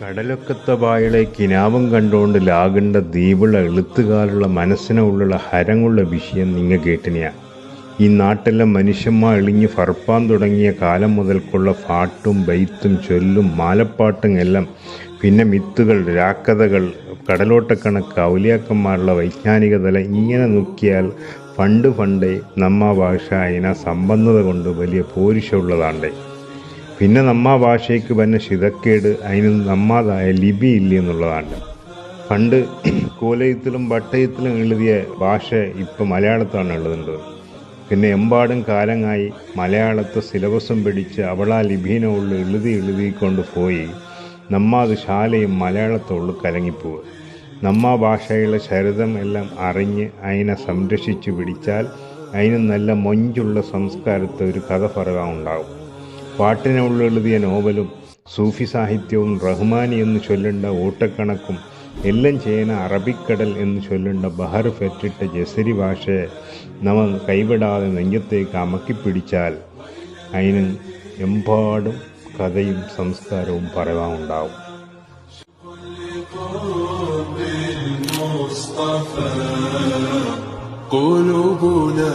കടലൊക്കത്ത പായളെ കിനാവും കണ്ടുകൊണ്ട് ലാകണ്ട ദ്വീപുള്ള എളുത്തുകാലുള്ള മനസ്സിനുള്ള ഹരമുള്ള വിഷയം നിങ്ങൾ കേട്ടിനെയാ. ഈ നാട്ടിലെ മനുഷ്യന്മാർ എളിഞ്ഞ് ഫർപ്പാൻ തുടങ്ങിയ കാലം മുതൽക്കുള്ള പാട്ടും ബൈത്തും ചൊല്ലും മാലപ്പാട്ടും എല്ലാം പിന്നെ മിത്തുകൾ രാക്കഥകൾ കടലോട്ടക്കണക്ക് ഔലിയാക്കന്മാരുള്ള വൈജ്ഞാനിക തല ഇങ്ങനെ നോക്കിയാൽ പണ്ട് പണ്ടേ നമ്മ ഭാഷ അതിനാ സമ്പന്നത കൊണ്ട് വലിയ പോരിഷമുള്ളതാണ്ടേ പിന്നെ നമ്മ ഭാഷയ്ക്ക് വന്ന ശിതക്കേട് അതിന് നമ്മാതായ ലിപി ഇല്ല എന്നുള്ളതാണ്. പണ്ട് കോലയത്തിലും വട്ടയത്തിലും എഴുതിയ ഭാഷ ഇപ്പം മലയാളത്താണ് എഴുതുന്നത് പിന്നെ എമ്പാടും കാലങ്ങായി മലയാളത്തെ സിലബസും പിടിച്ച് അവളാ ലിപീനുള്ള എഴുതി എഴുതിക്കൊണ്ട് പോയി നമ്മ അത് ശാലയും മലയാളത്തുള്ളു കലങ്ങിപ്പോവുക. നമ്മ ഭാഷയിലെ ചരിതം എല്ലാം അറിഞ്ഞ് അതിനെ സംരക്ഷിച്ചു പിടിച്ചാൽ അതിന് നല്ല മൊഞ്ചുള്ള സംസ്കാരത്തെ ഒരു കഥ പറകാൻ പാട്ടിനുള്ള എഴുതിയ നോവലും സൂഫി സാഹിത്യവും റഹ്മാനി എന്ന് ചൊല്ലേണ്ട ഓട്ടക്കണക്കും എല്ലാം ചെയ്യുന്ന അറബിക്കടൽ എന്ന് ചൊല്ലേണ്ട ബഹർ ഫെറ്റിട്ട ജസരി ഭാഷയെ നമ്മൾ കൈവിടാതെ നെഞ്ചത്തേക്ക് അമക്കിപ്പിടിച്ചാൽ അതിന് എമ്പാടും കഥയും സംസ്കാരവും പറയാനുണ്ടാവും قلوبنا